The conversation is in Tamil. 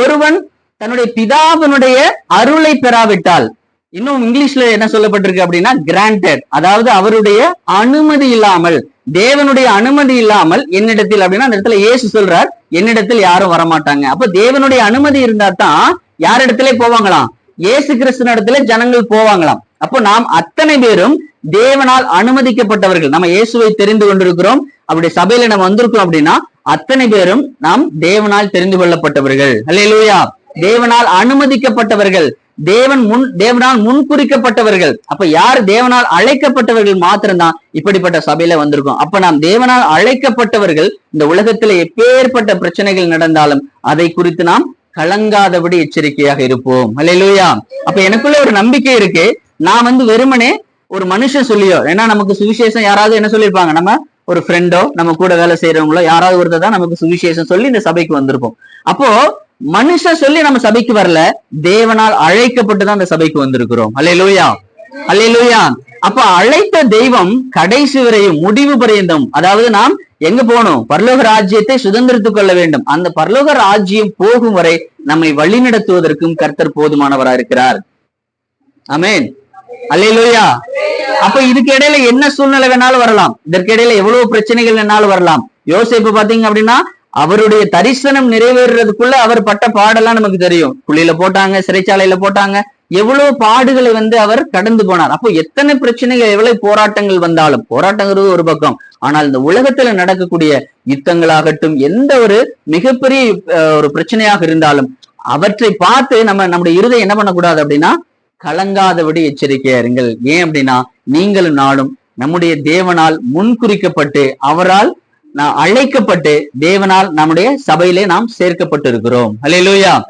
ஒருவன் தன்னுடைய பிதாவினுடைய அருளை பெறாவிட்டால் இன்னும் இங்கிலீஷ்ல என்ன சொல்லப்பட்டிருக்கு அப்படின்னா கிராண்டட் அதாவது அவருடைய அனுமதி இல்லாமல் தேவனுடைய அனுமதி இல்லாமல் என்னிடத்தில் அப்படின்னா அந்த இடத்துல ஏசு சொல்றார் என்னிடத்தில் யாரும் வரமாட்டாங்க. அப்ப தேவனுடைய அனுமதி இருந்தா தான் யார் இடத்துல போவாங்களாம்? இயேசு கிறிஸ்துவ இடத்துல ஜனங்கள் போவாங்களாம். அப்போ நாம் அத்தனை பேரும் தேவனால் அனுமதிக்கப்பட்டவர்கள். நம்ம இயேசுவை தெரிந்து கொண்டிருக்கிறோம். அப்படி சபையில நம்ம வந்திருக்கோம் அப்படின்னா அத்தனை பேரும் நாம் தேவனால் தெரிந்து கொள்ளப்பட்டவர்கள். அல்லேலூயா தேவனால் அனுமதிக்கப்பட்டவர்கள். தேவன் முன் தேவனால் முன்குறிக்கப்பட்டவர்கள். அப்ப யார் தேவனால் அழைக்கப்பட்டவர்கள் மாத்திரம்தான் இப்படிப்பட்ட சபையில வந்திருக்கோம். அப்ப நாம் தேவனால் அழைக்கப்பட்டவர்கள் இந்த உலகத்துல எப்பேற்பட்ட பிரச்சனைகள் நடந்தாலும் அதை குறித்து நாம் கலங்காதபடி எச்சரிக்கையாக இருப்போம். அல்லையா அப்ப எனக்குள்ள ஒரு நம்பிக்கை இருக்கு. நான் வந்து வெறுமனே ஒரு மனுஷன் சொல்லியோ ஏன்னா நமக்கு சுவிசேஷம் யாராவது என்ன சொல்லியிருப்பாங்க? நம்ம ஒரு ஃப்ரெண்டோ நம்ம கூட வேலை செய்யறவங்களோ யாராவது ஒருத்தர் தான் நமக்கு சுவிசேஷம் சொல்லி இந்த சபைக்கு வந்திருப்போம். அப்போ மனுஷன் சொல்லி நம்ம சபைக்கு வரல தேவனால் அழைக்கப்பட்டு தான் இந்த சபைக்கு வந்திருக்கிறோம். அல்லேலூயா அல்லேலூயா அப்ப அழைத்த தெய்வம் கடைசி வரையும் முடிவு பரியந்தம். அதாவது நாம் எங்க போகணும்? பரலோக ராஜ்யத்தை சுதந்திரத்துக் கொள்ள வேண்டும். அந்த பரலோக ராஜ்யம் போகும் வரை நம்மை வழிநடத்துவதற்கும் கர்த்தர் போதுமானவரா இருக்கிறார் அமேன் அல்லேலூயா அப்ப இதுக்கு இடையில என்ன சூழ்நிலை வேணாலும் வரலாம். இதற்கு இடையில எவ்வளவு பிரச்சனைகள் வேணாலும் வரலாம். யோசிப்பு பாத்தீங்க அப்படின்னா அவருடைய தரிசனம் நிறைவேறதுக்குள்ள அவர் பட்ட பாடெல்லாம் நமக்கு தெரியும். குழியில போட்டாங்க சிறைச்சாலையில போட்டாங்க. எவ்வளவு பாடுகளை வந்து அவர் கடந்து போனார். அப்போ எத்தனை பிரச்சனைகள் எவ்வளவு போராட்டங்கள் வந்தாலும் போராட்டங்கிறது ஒரு பக்கம். ஆனால் இந்த உலகத்துல நடக்கக்கூடிய யுத்தங்களாகட்டும் எந்த ஒரு மிகப்பெரிய ஒரு பிரச்சனையாக இருந்தாலும் அவற்றை பார்த்து நம்ம நம்முடைய இருதை என்ன பண்ணக்கூடாது அப்படின்னா கலங்காதபடி எச்சரிக்கையா இருங்கள். ஏன் அப்படின்னா நீங்களும் நாளும் நம்முடைய தேவனால் முன்குறிக்கப்பட்டு அவரால் நான் அழைக்கப்பட்டு தேவனால் நம்முடைய சபையிலே நாம் சேர்க்கப்பட்டிருக்கிறோம். அல்லேலூயா